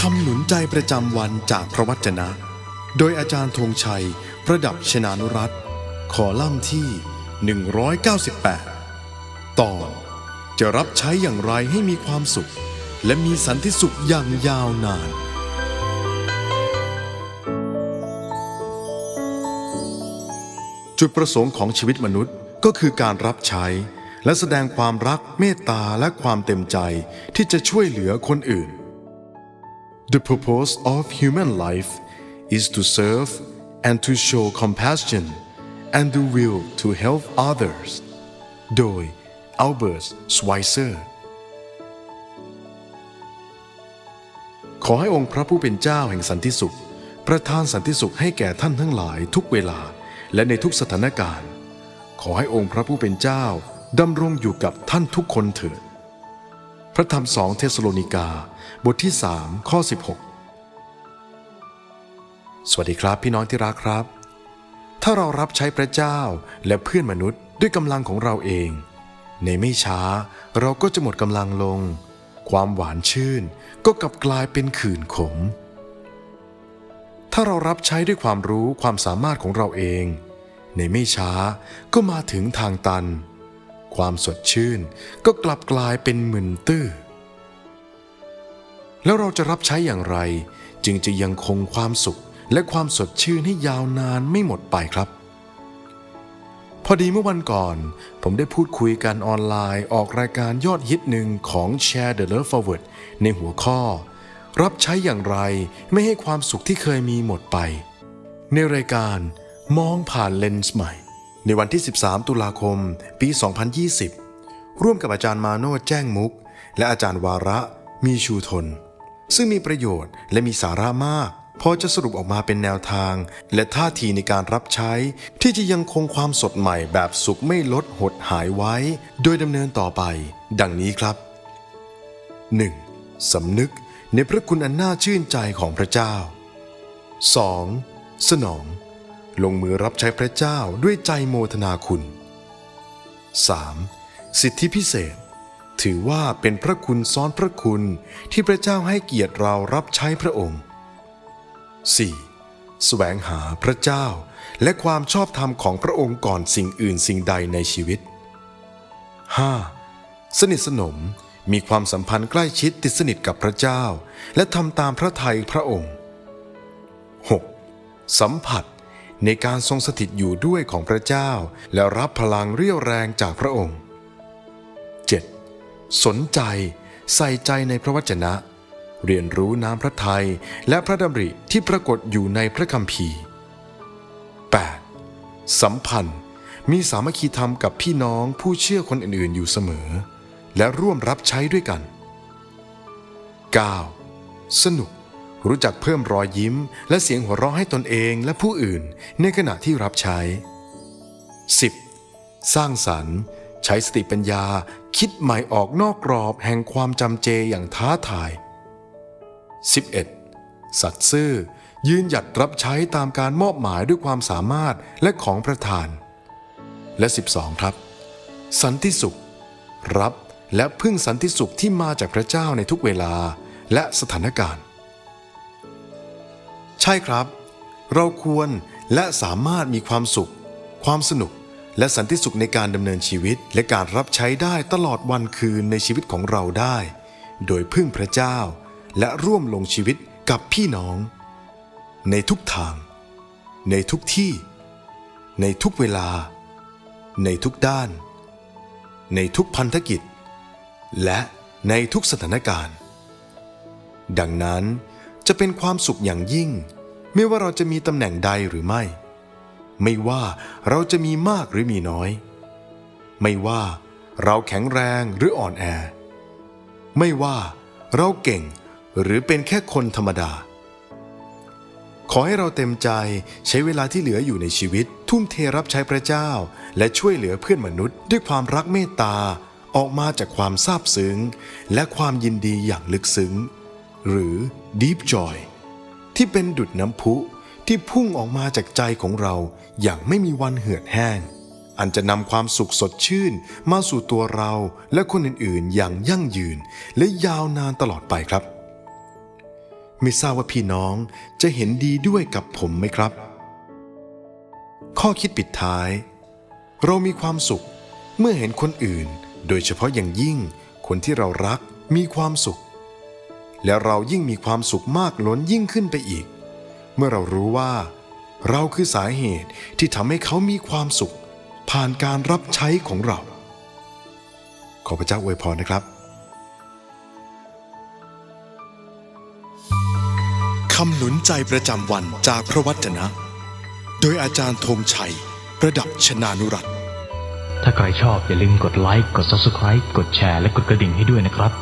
คำหนุนใจประจำวันจากพระวจนะ โดยอาจารย์ธงชัย ประดับชนานุรัตขอล่ำที่ 198 ตอนจะรับใช้อย่างไรให้มีความสุข และมีสันติสุขอย่างยาวนาน จุดประสงค์ของชีวิตมนุษย์ก็คือการรับใช้ และแสดงความรักเมตตาและความเต็มใจที่จะช่วยเหลือคนอื่น The purpose of human life is to serve and to show compassion and the will to help others โดย Albert Schweitzer ขอให้องค์พระผู้เป็นเจ้าแห่งสันติสุข ประทานสันติสุขให้แก่ท่านทั้งหลายทุกเวลาและในทุกสถานการณ์ ขอให้องค์พระผู้เป็นเจ้าดำรงอยู่กับท่านทุกคนเถิด พระธรรมสองเทสโลนิกา บทที่3ข้อ 16 สวัสดีครับพี่น้องที่รักครับ ถ้าเรารับใช้พระเจ้าและเพื่อนมนุษย์ด้วยกำลังของเราเอง ในไม่ช้าเราก็จะหมดกำลังลง ความหวานชื่นก็กลับกลายเป็นขื่นขม ถ้าเรารับใช้ด้วยความรู้ความสามารถของเราเอง ในไม่ช้าก็มาถึงทางตัน ความสดชื่นก็กลับกลายเป็นหมึนตื้อ แล้วเราจะรับใช้อย่างไร จึงจะยังคงความสุขและความสดชื่นให้ยาวนานไม่หมดไปครับ พอดีเมื่อวันก่อน ผมได้พูดคุยกันออนไลน์ออกรายการยอดฮิตหนึ่งของ Share the Love Forward ในหัวข้อ รับใช้อย่างไรไม่ให้ความสุขที่เคยมีหมดไป ในรายการมองผ่านเลนส์ใหม่ ในวันที่ 13 ตุลาคม ปี 2020 ร่วมกับอาจารย์มาโนดแจ้งมุก และอาจารย์วาระมีชูทน ซึ่งมีประโยชน์และมีสาระมาก พอจะสรุปออกมาเป็นแนวทาง และท่าทีในการรับใช้ ที่จะยังคงความสดใหม่แบบสุขไม่ลดหดหายไว้ โดยดำเนินต่อไป ดังนี้ครับ 1. สำนึกในพระคุณอันน่าชื่นใจของพระเจ้า 2. สนอง ลงมือรับใช้พระเจ้าด้วยใจโมทนาคุณ 3. สิทธิพิเศษ ถือว่าเป็นพระคุณซ้อนพระคุณที่พระเจ้าให้เกียรติเรารับใช้พระองค์ 4. แสวงหาพระเจ้าและความชอบธรรมของพระองค์ก่อนสิ่งอื่นสิ่งใดในชีวิต 5. สนิทสนมมีความสัมพันธ์ใกล้ชิดติดสนิทกับพระเจ้า และทำตามพระทัยพระองค์ 6. สัมผัส ในการทรงสถิตอยู่ด้วยของพระเจ้า และรับพลังเรี่ยวแรงจากพระองค์ 7. สนใจใส่ใจในพระวจนะ เรียนรู้น้ำพระทัยและพระดำริที่ปรากฏอยู่ในพระคัมภีร์ 8. สัมพันธ์มีสามัคคีธรรมกับพี่น้องผู้เชื่อคนอื่นๆอยู่เสมอ และร่วมรับใช้ด้วยกัน 9. สนุก รู้จักเพิ่มรอยยิ้ม และเสียงหัวเราะให้ตนเองและผู้อื่นในขณะที่รับใช้ 10. สร้างสรรค์ ใช้สติปัญญา คิดใหม่ออกนอกกรอบแห่งความจำเจอย่างท้าทาย 11. สัตย์ซื่อ ยืนหยัดรับใช้ตามการมอบหมายด้วยความสามารถและของประทาน และ 12 ครับ สันติสุข รับและพึ่งสันติสุขที่มาจากพระเจ้าในทุกเวลาและสถานการณ์ ช่ครับ เราควรและสามารถมีความสุข ความสนุก และสันติสุขในการดำเนินชีวิต และการรับใช้ได้ตลอดวันคืนในชีวิตของเราได้ โดยพึ่งพระเจ้า และร่วมลงชีวิตกับพี่น้อง ในทุกทาง ในทุกที่ ในทุกเวลา ในทุกด้าน ในทุกพันธกิจ และในทุกสถานการณ์ ดังนั้นจะเป็นความสุขอย่างยิ่ง ไม่ว่าเราจะมีตำแหน่งใดหรือไม่ ไม่ว่าเราจะมีมากหรือมีน้อย ไม่ว่าเราแข็งแรงหรืออ่อนแอ ไม่ว่าเราเก่งหรือเป็นแค่คนธรรมดา ขอให้เราเต็มใจใช้เวลาที่เหลืออยู่ในชีวิต ทุ่มเทรับใช้พระเจ้า และช่วยเหลือเพื่อนมนุษย์ด้วยความรักเมตตาออกมาจากความซาบซึ้ง และความยินดีอย่างลึกซึ้ง หรือ deep joy ที่เป็นดุดน้ำพุที่พุ่งออกมาจากใจของเราอย่างไม่มีวันเหือดแห้ง อันจะนำความสุขสดชื่นมาสู่ตัวเราและคนอื่นๆ อย่างยั่งยืนและยาวนานตลอดไปครับ ไม่ทราบว่าพี่น้องจะเห็นดีด้วยกับผมไหมครับ ข้อคิดปิดท้าย เรามีความสุขเมื่อเห็นคนอื่น โดยเฉพาะอย่างยิ่งคนที่เรารักมีความสุข และเรายิ่งมีความสุขมากล้นยิ่งขึ้นไปอีก เมื่อเรารู้ว่า เราคือสาเหตุที่ทำให้เขามีความสุข ผ่านการรับใช้ของเรา ขอพระเจ้าอวยพรนะครับคำหนุนใจประจำวันจากพระวจนะ โดยอาจารย์ธงชัย ประดับชนานุรัตถ้าใครชอบอย่าลืมกดไลค์กด Subscribe กดแชร์และกดกระดิ่งให้ด้วยนะครับ